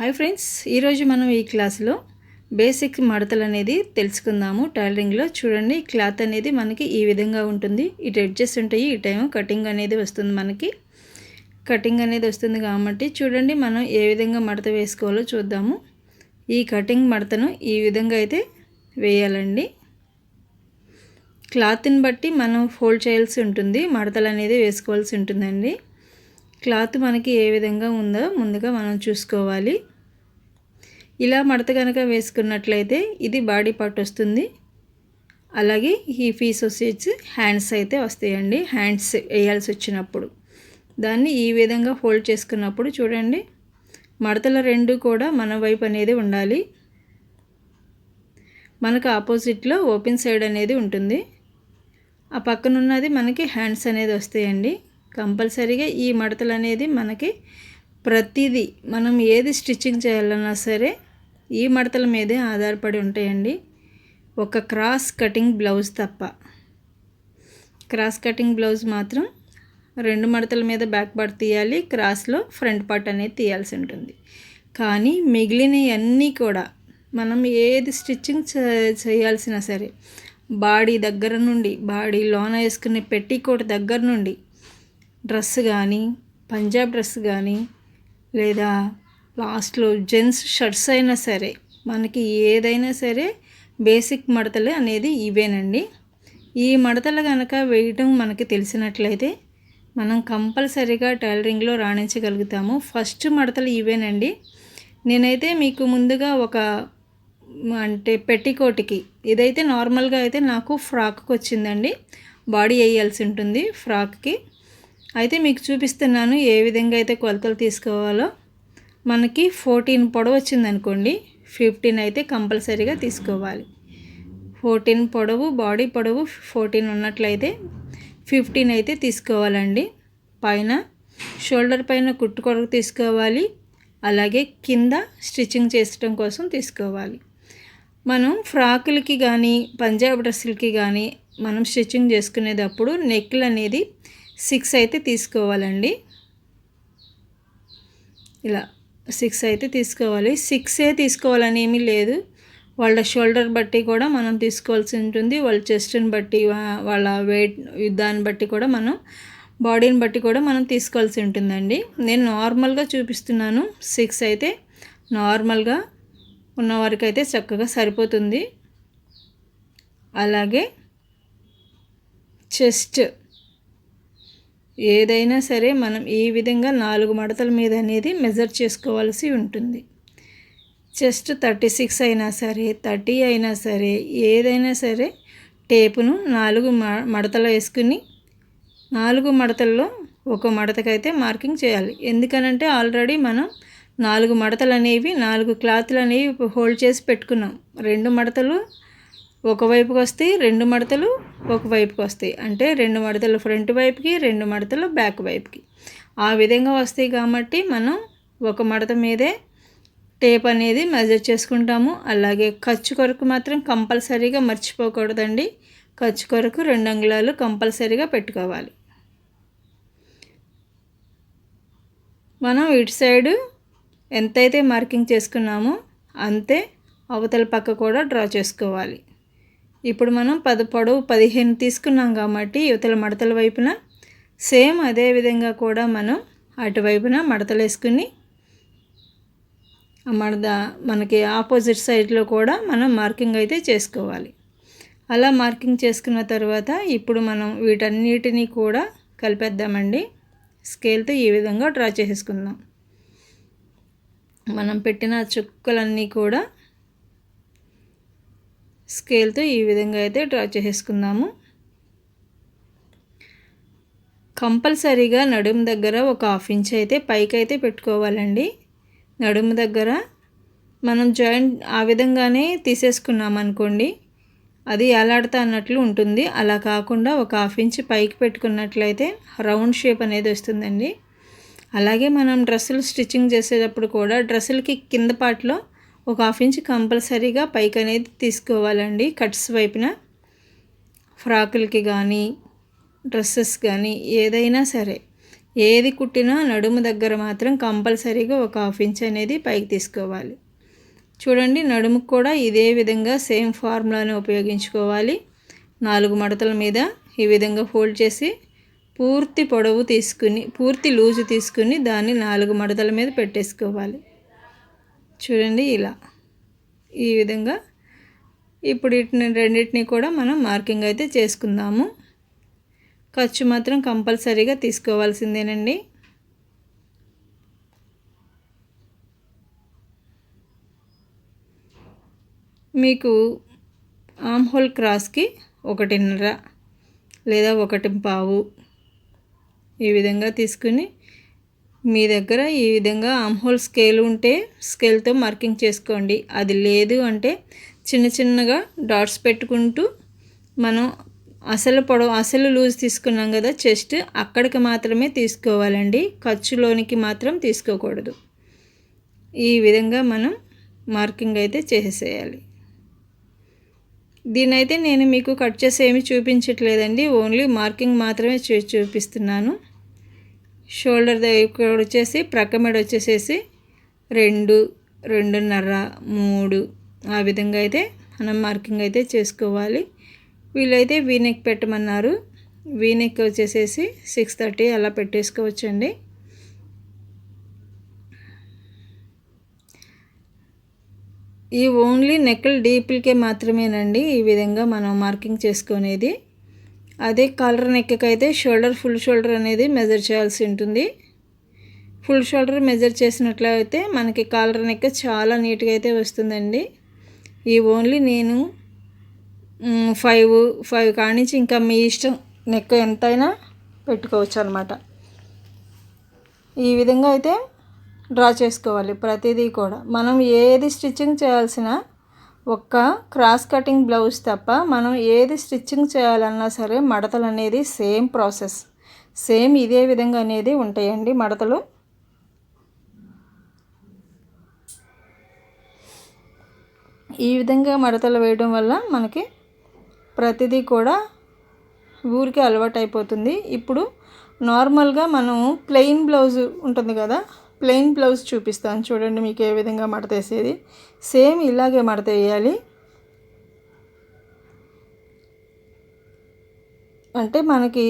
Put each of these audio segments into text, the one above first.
Hi friends ఈరోజు మనం ఈ క్లాస్లో బేసిక్ మడతలు అనేది తెలుసుకుందాము. టైలరింగ్లో చూడండి క్లాత్ అనేది మనకి ఈ విధంగా ఉంటుంది. ఇటు ఎడ్జెస్ ఉంటాయి ఈ టైం కటింగ్ అనేది వస్తుంది మనకి. కటింగ్ అనేది వస్తుంది కాబట్టి చూడండి మనం ఏ విధంగా మడత వేసుకోవాలో చూద్దాము. ఈ కటింగ్ మడతను ఈ విధంగా అయితే వేయాలండి. క్లాత్ని బట్టి మనం ఫోల్డ్ చేయాల్సి ఉంటుంది మడతలు అనేది వేసుకోవాల్సి ఉంటుందండి. క్లాత్ మనకి ఏ విధంగా ఉందో ముందుగా మనం చూసుకోవాలి. ఇలా మడత కనుక వేసుకున్నట్లయితే ఇది బాడీ పార్ట్ వస్తుంది. అలాగే ఈ పీస్ వచ్చేసి హ్యాండ్స్ అయితే వస్తాయండి. హ్యాండ్స్ వేయాల్సి వచ్చినప్పుడు. దాన్ని ఈ విధంగా ఫోల్డ్ చేసుకున్నప్పుడు చూడండి. మడతల రెండు కూడా మన వైపు అనేది ఉండాలి. మనకు ఆపోజిట్లో ఓపెన్ సైడ్ అనేది ఉంటుంది. ఆ పక్కన ఉన్నది మనకి హ్యాండ్స్ అనేది వస్తాయండి. కంపల్సరీగా ఈ మడతలు అనేది మనకి ప్రతిదీ మనం ఏది స్టిచ్చింగ్ చేయాలన్నా సరే ఈ మడతల మీదే ఆధారపడి ఉంటాయండి. ఒక క్రాస్ కటింగ్ బ్లౌజ్ తప్ప. క్రాస్ కటింగ్ బ్లౌజ్ మాత్రం రెండు మడతల మీద బ్యాక్ పార్ట్ తీయాలి క్రాస్లో ఫ్రంట్ పార్ట్ అనేది తీయాల్సి ఉంటుంది. కానీ మిగిలినవన్నీ కూడా మనం ఏది స్టిచ్చింగ్ చేయాల్సినా సరే బాడీ దగ్గర నుండి బాడీ లోన వేసుకునే పెట్టికోట్ దగ్గర నుండి డ్రెస్ కానీ పంజాబ్ డ్రెస్ కానీ లేదా లాస్ట్లో జెంట్స్ షర్ట్స్ అయినా సరే మనకి ఏదైనా సరే బేసిక్ మడతలు అనేది ఇవేనండి. ఈ మడతలు కనుక వేయటం మనకి తెలిసినట్లయితే మనం కంపల్సరీగా టైలరింగ్లో రాణించగలుగుతాము. ఫస్ట్ మడతలు ఇవేనండి. నేనైతే మీకు ముందుగా ఒక అంటే పెట్టికోటికి ఇదైతే నార్మల్గా అయితే నాకు ఫ్రాక్కి వచ్చిందండి. బాడీ వేయాల్సి ఉంటుంది ఫ్రాక్కి. అయితే మీకు చూపిస్తున్నాను ఏ విధంగా అయితే కొలతలు తీసుకోవాలో. మనకి ఫోర్టీన్ పొడవు వచ్చిందనుకోండి ఫిఫ్టీన్ అయితే కంపల్సరీగా తీసుకోవాలి. ఫోర్టీన్ పొడవు బాడీ పొడవు ఫోర్టీన్ ఉన్నట్లయితే ఫిఫ్టీన్ అయితే తీసుకోవాలండి. పైన షోల్డర్ పైన కుట్టు కొరకు తీసుకోవాలి. అలాగే కింద స్టిచ్చింగ్ చేసడం కోసం తీసుకోవాలి. మనం ఫ్రాకులకి కానీ పంజాబ్ డ్రెస్సులకి కానీ మనం స్టిచ్చింగ్ చేసుకునేటప్పుడు నెక్లు అనేది సిక్స్ అయితే తీసుకోవాలండి. ఇలా. సిక్స్ అయితే తీసుకోవాలి. సిక్సే తీసుకోవాలని ఏమీ లేదు. వాళ్ళ షోల్డర్ బట్టి కూడా మనం తీసుకోవాల్సి ఉంటుంది. వాళ్ళ చెస్ట్ని బట్టి వాళ్ళ వెయిట్ దాన్ని బట్టి కూడా మనం బాడీని బట్టి కూడా మనం తీసుకోవాల్సి ఉంటుందండి. నేను నార్మల్గా చూపిస్తున్నాను. సిక్స్ అయితే నార్మల్గా ఉన్నవారికి అయితే చక్కగా సరిపోతుంది. అలాగే చెస్ట్ ఏదైనా సరే మనం ఈ విధంగా నాలుగు మడతల మీద అనేది మెజర్ చేసుకోవాల్సి ఉంటుంది. చెస్ట్ థర్టీ సిక్స్ అయినా సరే థర్టీ అయినా సరే ఏదైనా సరే టేపును నాలుగు మడతలు వేసుకుని నాలుగు మడతల్లో ఒక మడతకైతే మార్కింగ్ చేయాలి. ఎందుకనంటే ఆల్రెడీ మనం నాలుగు మడతలు అనేవి నాలుగు క్లాత్లు అనేవి హోల్డ్ చేసి పెట్టుకున్నాం. రెండు మడతలు ఒకవైపుకి వస్తాయి రెండు మడతలు ఒకవైపుకి వస్తాయి. అంటే రెండు మడతలు ఫ్రంట్ వైపుకి రెండు మడతలు బ్యాక్ వైపుకి. ఆ విధంగా వస్తాయి కాబట్టి మనం ఒక మడత మీదే టేప్ అనేది మెజర్ చేసుకుంటాము. అలాగే ఖర్చు కొరకు మాత్రం కంపల్సరీగా మర్చిపోకూడదండి. ఖర్చు కొరకు రెండు అంగుళాలు కంపల్సరీగా పెట్టుకోవాలి. మనం ఇటు సైడు ఎంతైతే మార్కింగ్ చేసుకున్నామో అంతే అవతల పక్క కూడా డ్రా చేసుకోవాలి. ఇప్పుడు మనం పది పొడవు పదిహేను తీసుకున్నాం కాబట్టి యువతల మడతల వైపున సేమ్ అదే విధంగా కూడా మనం అటువైపున మడతలు వేసుకుని మడద మనకి ఆపోజిట్ సైడ్లో కూడా మనం మార్కింగ్ అయితే చేసుకోవాలి. అలా మార్కింగ్ చేసుకున్న తర్వాత ఇప్పుడు మనం వీటన్నిటినీ కూడా కలిపేద్దామండి. స్కేల్తో ఈ విధంగా డ్రా చేసుకుందాం మనం పెట్టిన చుక్కలన్నీ కూడా స్కేల్తో ఈ విధంగా అయితే డ్రా చేసేసుకుందాము. కంపల్సరీగా నడుము దగ్గర ఒక హాఫ్ ఇంచ్ అయితే పైకి అయితే పెట్టుకోవాలండి. నడుము దగ్గర మనం జాయింట్ ఆ విధంగానే తీసేసుకున్నాం అనుకోండి అది ఎలాడతా అన్నట్లు ఉంటుంది. అలా కాకుండా ఒక హాఫ్ ఇంచ్ పైకి పెట్టుకున్నట్లయితే రౌండ్ షేప్ అనేది వస్తుందండి. అలాగే మనం డ్రెస్సులు స్టిచ్చింగ్ చేసేటప్పుడు కూడా డ్రెస్సులకి కింద పార్ట్లో ఒక హాఫ్ ఇంచ్ కంపల్సరీగా పైకి అనేది తీసుకోవాలండి. కట్స్ వైపున ఫ్రాకులకి కానీ డ్రెస్సెస్ కానీ ఏదైనా సరే ఏది కుట్టినా నడుము దగ్గర మాత్రం కంపల్సరీగా ఒక హాఫ్ ఇంచ్ అనేది పైకి తీసుకోవాలి. చూడండి నడుముకు కూడా ఇదే విధంగా సేమ్ ఫార్ములాని ఉపయోగించుకోవాలి. నాలుగు మడతల మీద ఈ విధంగా ఫోల్డ్ చేసి పూర్తి పొడవు తీసుకుని పూర్తి లూజు తీసుకుని దాన్ని నాలుగు మడతల మీద పెట్టేసుకోవాలి. చూడండి ఇలా. ఈ విధంగా ఇప్పుడు వీటిని రెండింటిని కూడా మనం మార్కింగ్ అయితే చేసుకుందాము. ఖర్చు మాత్రం కంపల్సరీగా తీసుకోవాల్సిందేనండి. మీకు ఆమ్హోల్ క్రాస్కి ఒకటిన్నర లేదా ఒకటి పావు ఈ విధంగా తీసుకుని మీ దగ్గర ఈ విధంగా ఆమ్హోల్ స్కేల్ ఉంటే స్కేల్తో మార్కింగ్ చేసుకోండి. అది లేదు అంటే చిన్న చిన్నగా డాట్స్ పెట్టుకుంటూ మనం అసలు పొడవు అసలు లూజ్ తీసుకున్నాం కదా చెస్ట్ అక్కడికి మాత్రమే తీసుకోవాలండి. ఖర్చులోనికి మాత్రం తీసుకోకూడదు. ఈ విధంగా మనం మార్కింగ్ అయితే చేసేయాలి దీనైతే నేను మీకు కట్ చేసి ఏమి చూపించట్లేదండి. ఓన్లీ మార్కింగ్ మాత్రమే చూ చూపిస్తున్నాను. షోల్డర్ దగ్గర వచ్చేసి ప్రక్కమెడ వచ్చేసేసి రెండు రెండున్నర మూడు ఆ విధంగా అయితే మనం మార్కింగ్ అయితే చేసుకోవాలి. వీళ్ళైతే వీనెక్ పెట్టమన్నారు. వీనెక్ వచ్చేసేసి సిక్స్ థర్టీ అలా పెట్టేసుకోవచ్చండి. ఈ ఓన్లీ నెక్కల్ డీపులకే మాత్రమేనండి ఈ విధంగా మనం మార్కింగ్ చేసుకునేది. అదే కాలర్ నెక్కకి అయితే షోల్డర్ ఫుల్ షోల్డర్ అనేది మెజర్ చేయాల్సి ఉంటుంది. ఫుల్ షోల్డర్ మెజర్ చేసినట్లయితే మనకి కాలర్ నెక్క చాలా నీట్గా అయితే వస్తుందండి. ఈ ఓన్లీ నేను ఫైవ్ ఫైవ్ కానించి ఇంకా మీ ఇష్టం నెక్ ఎంతైనా పెట్టుకోవచ్చు అనమాట ఈ విధంగా అయితే డ్రా చేసుకోవాలి ప్రతిదీ కూడా. మనం ఏది స్టిచ్చింగ్ చేయాల్సిన ఒక్క క్రాస్ కటింగ్ బ్లౌజ్ తప్ప మనం ఏది స్టిచ్చింగ్ చేయాలన్నా సరే మడతలు అనేది సేమ్ ప్రాసెస్. సేమ్ ఇదే విధంగా అనేది ఉంటాయండి మడతలు. ఈ విధంగా మడతలు వేయడం వల్ల మనకి ప్రతిదీ కూడా ఊరికే అలవాటు అయిపోతుంది ఇప్పుడు నార్మల్గా మనం ప్లెయిన్ బ్లౌజ్ ఉంటుంది కదా ప్లెయిన్ బ్లౌజ్ చూపిస్తాను. చూడండి మీకు ఏ విధంగా మడత వేసేది. సేమ్ ఇలాగే మడత వేయాలి. అంటే మనకి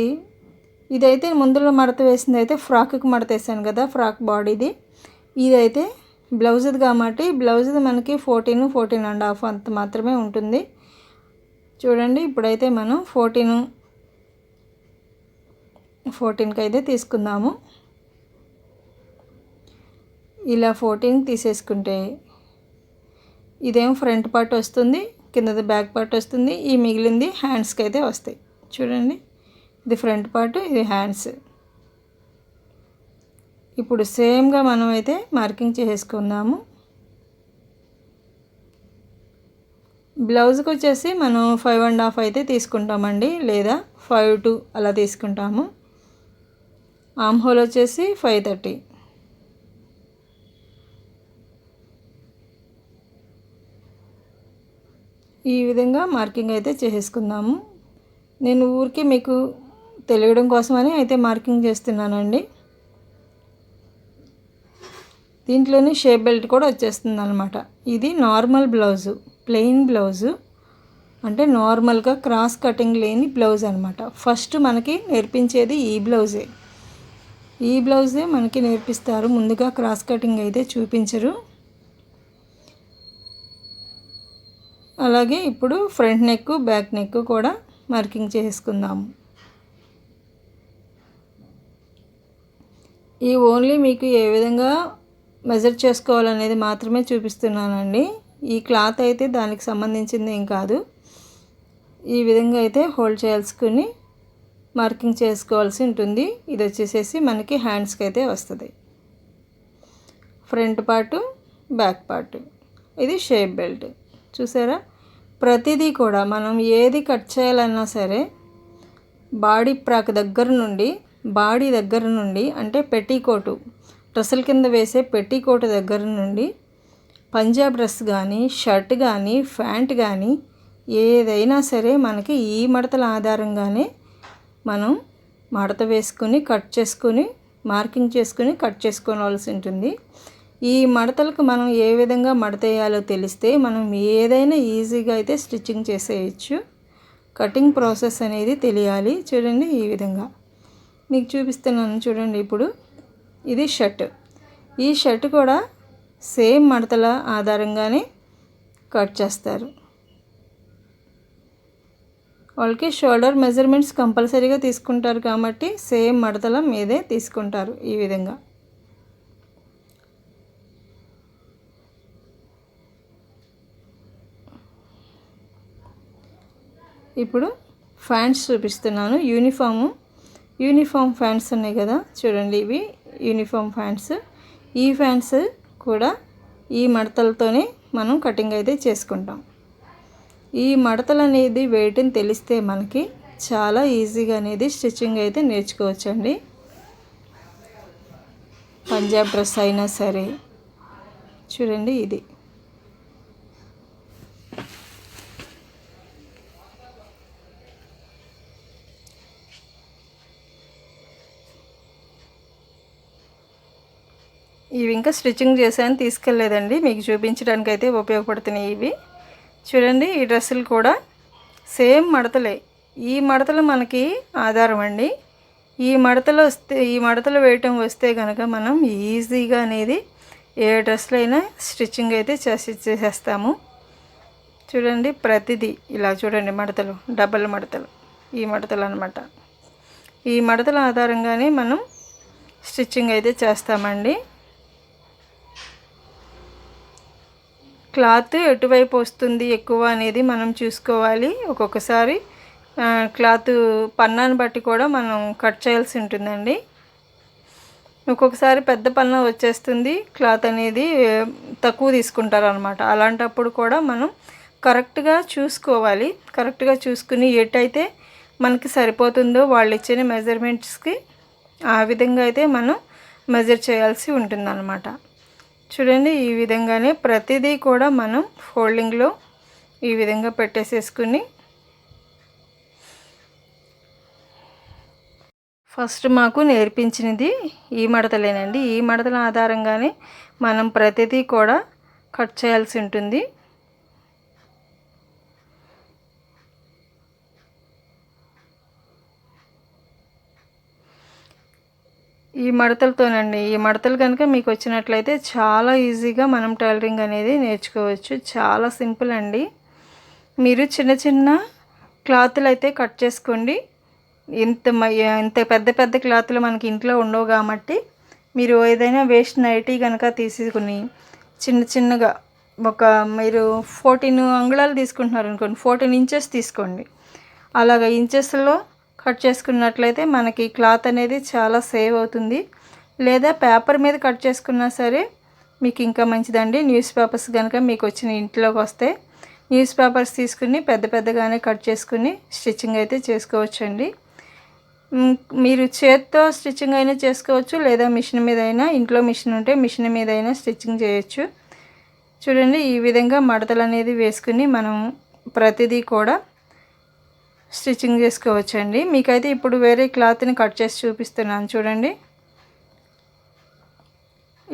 ఇదైతే ముందులో మడత వేసింది అయితే ఫ్రాక్కి మడత వేసాను కదా ఫ్రాక్ బాడీది. ఇదైతే బ్లౌజ్ది కాబట్టి బ్లౌజ్ది మనకి ఫోర్టీన్ ఫోర్టీన్ అండ్ హాఫ్ అంత మాత్రమే ఉంటుంది. చూడండి ఇప్పుడైతే మనం ఫోర్టీన్ ఫోర్టీన్కి అయితే తీసుకుందాము. ఇలా ఫోర్టీన్ తీసేసుకుంటే ఇదేం ఫ్రంట్ పార్ట్ వస్తుంది కిందది బ్యాక్ పార్ట్ వస్తుంది ఈ మిగిలింది హ్యాండ్స్కి అయితే వస్తాయి. చూడండి ఇది ఫ్రంట్ పార్ట్ ఇది హ్యాండ్స్ ఇప్పుడు సేమ్గా మనం అయితే మార్కింగ్ చేసుకుందాము బ్లౌజ్కి వచ్చేసి మనం ఫైవ్ అండ్ హాఫ్ అయితే తీసుకుంటామండి లేదా ఫైవ్ టూ అలా తీసుకుంటాము. ఆమ్ హోల్ వచ్చేసి ఫైవ్ థర్టీ ఈ విధంగా మార్కింగ్ అయితే చేసేసుకుందాము. నేను ఊరికి మీకు తెలియడం కోసమని అయితే మార్కింగ్ చేస్తున్నానండి. దీంట్లోనే షేప్ బెల్ట్ కూడా వచ్చేస్తుంది అనమాట ఇది నార్మల్ బ్లౌజు ప్లెయిన్ బ్లౌజు. అంటే నార్మల్గా క్రాస్ కటింగ్ లేని బ్లౌజ్ అనమాట ఫస్ట్ మనకి నేర్పించేది ఈ బ్లౌజే. ఈ బ్లౌజే మనకి నేర్పిస్తారు. ముందుగా క్రాస్ కటింగ్ అయితే చూపించరు. అలాగే ఇప్పుడు ఫ్రంట్ నెక్ బ్యాక్ నెక్ కూడా మార్కింగ్ చేసుకుందాము ఈ ఓన్లీ మీకు ఏ విధంగా మెజర్ చేసుకోవాలనేది మాత్రమే చూపిస్తున్నానండి. ఈ క్లాత్ అయితే దానికి సంబంధించింది ఏం కాదు. ఈ విధంగా అయితే హోల్డ్ చేయాల్సుకుని మార్కింగ్ చేసుకోవాల్సి ఉంటుంది. ఇది వచ్చేసేసి మనకి హ్యాండ్స్కి అయితే వస్తుంది. Front part back part. ఇది షేప్ బెల్ట్. చూసారా? ప్రతిదీ కూడా మనం ఏది కట్ చేయాలన్నా సరే బాడీ ప్రాక్ దగ్గర నుండి బాడీ దగ్గర నుండి అంటే పెట్టికోటు డ్రెస్సుల కింద వేసే పెట్టికోటు దగ్గర నుండి పంజాబ్ డ్రెస్ కానీ షర్ట్ కానీ ప్యాంట్ కానీ ఏదైనా సరే మనకి ఈ మడతల ఆధారంగానే మనం మడత వేసుకుని కట్ చేసుకుని మార్కింగ్ చేసుకుని కట్ చేసుకోవాల్సి ఉంటుంది. ఈ మడతలకు మనం ఏ విధంగా మడత వేయాలో తెలిస్తే మనం ఏదైనా ఈజీగా అయితే స్టిచ్చింగ్ చేసేయచ్చు. కటింగ్ ప్రాసెస్ అనేది తెలియాలి. చూడండి ఈ విధంగా. మీకు చూపిస్తున్నాను చూడండి ఇప్పుడు. ఇది షర్ట్. ఈ షర్ట్ కూడా సేమ్ మడతల ఆధారంగానే కట్ చేస్తారు. వాళ్ళకి షోల్డర్ మెజర్మెంట్స్ కంపల్సరీగా తీసుకుంటారు కాబట్టి సేమ్ మడతల మీదే తీసుకుంటారు ఈ విధంగా. ఇప్పుడు ఫ్యాంట్స్ చూపిస్తున్నాను. యూనిఫాము. యూనిఫామ్ ఫ్యాంట్స్ ఉన్నాయి కదా చూడండి ఇవి యూనిఫామ్ ఫ్యాంట్స్ ఈ ఫ్యాంట్స్ కూడా ఈ మడతలతోనే మనం కటింగ్ అయితే చేసుకుంటాం. ఈ మడతలు అనేది వేయటం తెలిస్తే మనకి చాలా ఈజీగా అనేది స్టిచ్చింగ్ అయితే నేర్చుకోవచ్చండి. పంజాబ్ డ్రెస్ అయినా సరే. చూడండి ఇది. ఇవి ఇంకా స్టిచ్చింగ్ చేశాను తీసుకెళ్ళలేదండి. మీకు చూపించడానికి అయితే ఉపయోగపడుతున్నాయి ఇవి. చూడండి ఈ డ్రెస్సులు కూడా సేమ్ మడతలే. ఈ మడతలు మనకి ఆధారం అండి. ఈ మడతలు వస్తే ఈ మడతలు వేయటం వస్తే కనుక మనం ఈజీగా అనేది ఏ డ్రెస్లో అయినా స్టిచ్చింగ్ అయితే చేసి చేసేస్తాము. చూడండి ప్రతిదీ ఇలా చూడండి మడతలు డబల్ మడతలు ఈ మడతలు అనమాట ఈ మడతల ఆధారంగానే మనం స్టిచ్చింగ్ అయితే చేస్తామండి. క్లాత్ ఎటువైపు వస్తుంది ఎక్కువ అనేది మనం చూసుకోవాలి. ఒక్కొక్కసారి క్లాత్ పన్నాన్ని బట్టి కూడా మనం కట్ చేయాల్సి ఉంటుందండి. ఒక్కొక్కసారి పెద్ద పన్న వచ్చేస్తుంది. క్లాత్ అనేది తక్కువ తీసుకుంటారు అనమాట అలాంటప్పుడు కూడా మనం కరెక్ట్గా చూసుకోవాలి. కరెక్ట్గా చూసుకుని ఎటైతే మనకి సరిపోతుందో వాళ్ళు ఇచ్చిన మెజర్మెంట్స్కి ఆ విధంగా అయితే మనం మెజర్ చేయాల్సి ఉంటుందన్నమాట. చూడండి ఈ విధంగానే ప్రతిదీ కూడా మనం ఫోల్డింగ్లో ఈ విధంగా పెట్టేసేసుకుని ఫస్ట్ మాకు నేర్పించినది ఈ మడతలేనండి. ఈ మడతల ఆధారంగానే మనం ప్రతిదీ కూడా కట్ చేయాల్సి ఉంటుంది. ఈ మడతలతోనండి. ఈ మడతలు కనుక మీకు వచ్చినట్లయితే చాలా ఈజీగా మనం టైలరింగ్ అనేది నేర్చుకోవచ్చు. చాలా సింపుల్ అండి. మీరు చిన్న చిన్న క్లాతులు అయితే కట్ చేసుకోండి. ఇంత ఇంత పెద్ద పెద్ద క్లాతులు మనకి ఇంట్లో ఉండవు కాబట్టి మీరు ఏదైనా వేస్ట్ నైటీ కనుక తీసుకుని చిన్న చిన్నగా ఒక మీరు ఫోర్టీన్ అంగుళాలు తీసుకుంటున్నారు అనుకోండి ఫోర్టీన్ ఇంచెస్ తీసుకోండి. అలాగ ఇంచెస్లో కట్ చేసుకున్నట్లయితే మనకి క్లాత్ అనేది చాలా సేవ్ అవుతుంది. లేదా పేపర్ మీద కట్ చేసుకున్నా సరే మీకు ఇంకా మంచిదండి. న్యూస్ పేపర్స్ కనుక మీకు వచ్చిన ఇంట్లోకి వస్తే న్యూస్ పేపర్స్ తీసుకుని పెద్ద పెద్దగానే కట్ చేసుకుని స్టిచ్చింగ్ అయితే చేసుకోవచ్చండి. మీరు చేత్తో స్టిచ్చింగ్ అయినా చేసుకోవచ్చు లేదా మిషన్ మీద అయినా ఇంట్లో మిషన్ ఉంటే మిషన్ మీద అయినా స్టిచ్చింగ్ చేయొచ్చు. చూడండి ఈ విధంగా మడతలు అనేది వేసుకుని మనం ప్రతిదీ కూడా స్టిచ్చింగ్ చేసుకోవచ్చండి. మీకైతే ఇప్పుడు వేరే క్లాత్ని కట్ చేసి చూపిస్తున్నాను చూడండి.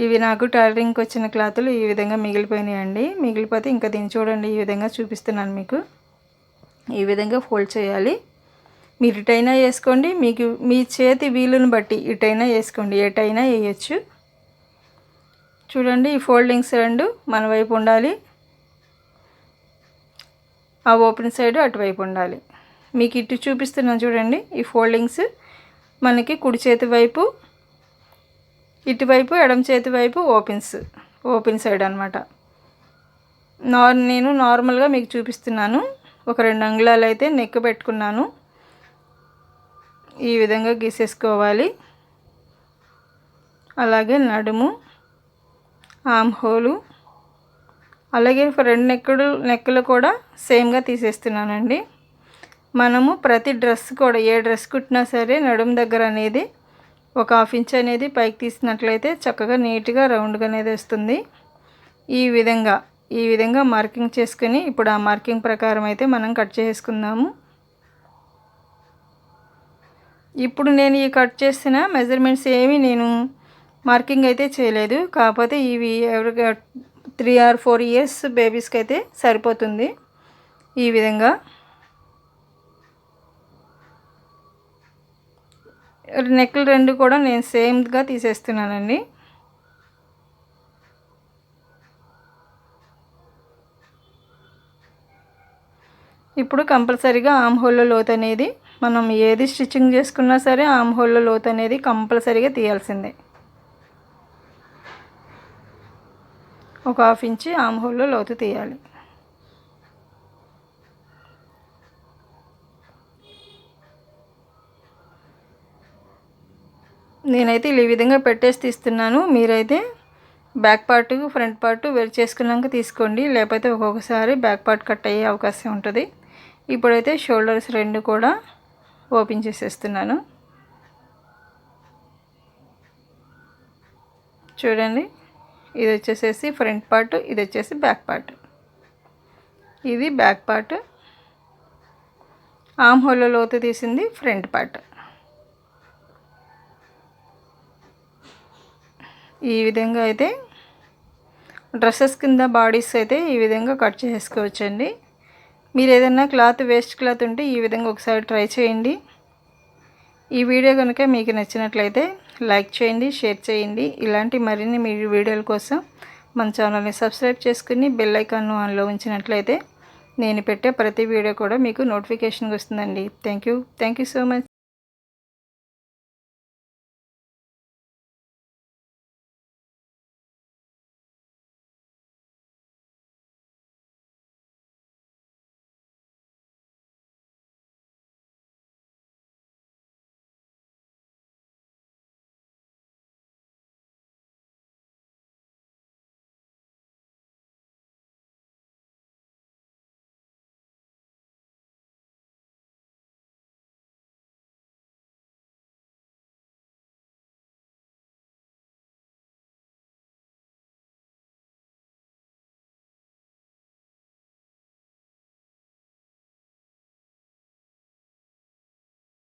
ఇవి నాకు టైలరింగ్కి వచ్చిన క్లాతులు ఈ విధంగా మిగిలిపోయినాయండి. మిగిలిపోతే ఇంకా దీన్ని చూడండి ఈ విధంగా చూపిస్తున్నాను మీకు. ఈ విధంగా ఫోల్డ్ చేయాలి. మీరు ఇటైనా వేసుకోండి మీకు మీ చేతి వీలుని బట్టి ఇటైనా వేసుకోండి ఎటైనా వేయచ్చు. చూడండి ఈ ఫోల్డింగ్స్ రెండు మన వైపు ఉండాలి. ఆ ఓపెన్ సైడ్ అటువైపు ఉండాలి. మీకు ఇటు చూపిస్తున్నాను చూడండి ఈ ఫోల్డింగ్స్. మనకి కుడి చేతి వైపు ఇటువైపు ఎడమ చేతి వైపు ఓపెన్స్ ఓపెన్ సైడ్ అనమాట నార్ నేను నార్మల్గా మీకు చూపిస్తున్నాను. ఒక రెండు అంగుళాలు అయితే నెక్ పెట్టుకున్నాను. ఈ విధంగా గీసేసుకోవాలి. అలాగే నడుము ఆమ్ హోలు. అలాగే రెండు నెక్కులు నెక్కులు కూడా సేమ్గా తీసేస్తున్నానండి. మనము ప్రతి డ్రెస్ కూడా ఏ డ్రెస్ కుట్టినా సరే నడుము దగ్గర అనేది ఒక హాఫ్ ఇంచ్ అనేది పైకి తీసినట్లయితే చక్కగా నీట్గా రౌండ్గా అనేది వస్తుంది. ఈ విధంగా ఈ విధంగా మార్కింగ్ చేసుకుని ఇప్పుడు ఆ మార్కింగ్ ప్రకారం అయితే మనం కట్ చేసుకుందాము. ఇప్పుడు నేను ఈ కట్ చేసిన మెజర్మెంట్స్ ఏమి నేను మార్కింగ్ అయితే చేయలేదు. కాకపోతే ఇవి ఎవరి త్రీ ఆర్ ఫోర్ ఇయర్స్ బేబీస్కి అయితే సరిపోతుంది. ఈ విధంగా నెక్లు రెండు కూడా నేను సేమ్గా తీసేస్తున్నానండి. ఇప్పుడు కంపల్సరీగా ఆమ్ హోల్లో లోత్ అనేది మనం ఏది స్టిచ్చింగ్ చేసుకున్నా సరే ఆమ్ హోల్లో లోత్ అనేది కంపల్సరీగా తీయాల్సిందే. ఒక హాఫ్ ఇంచి ఆమ్ హోల్లో లోతు తీయాలి. నేనైతే ఈ విధంగా పెట్టేసి తీస్తున్నాను. మీరైతే బ్యాక్ పార్ట్ ఫ్రంట్ పార్ట్ వేరు చేసుకున్నాక తీసుకోండి. లేకపోతే ఒక్కొక్కసారి బ్యాక్ పార్ట్ కట్ అయ్యే అవకాశం ఉంటుంది. ఇప్పుడైతే షోల్డర్స్ రెండు కూడా ఓపెన్ చేసేస్తున్నాను. చూడండి ఇది వచ్చేసేసి ఫ్రంట్ పార్ట్ ఇది వచ్చేసి బ్యాక్ పార్ట్. ఇది బ్యాక్ పార్ట్. ఆమ్ హోల్లో లోతు తీసింది ఫ్రంట్ పార్ట్. ఈ విధంగా అయితే డ్రెస్సెస్ కింద బాడీస్ అయితే ఈ విధంగా కట్ చేసుకోవచ్చండి. మీరు ఏదైనా క్లాత్ వేస్ట్ క్లాత్ ఉంటే ఈ విధంగా ఒకసారి ట్రై చేయండి. ఈ వీడియో కనుక మీకు నచ్చినట్లయితే లైక్ చేయండి షేర్ చేయండి. ఇలాంటి మరిన్ని మీ వీడియోల కోసం మన ఛానల్ని సబ్స్క్రైబ్ చేసుకుని బెల్ ఐకాన్ను ఆన్లో ఉంచినట్లయితే నేను పెట్టే ప్రతి వీడియో కూడా మీకు నోటిఫికేషన్ వస్తుందండి. Thank you. Thank you so much.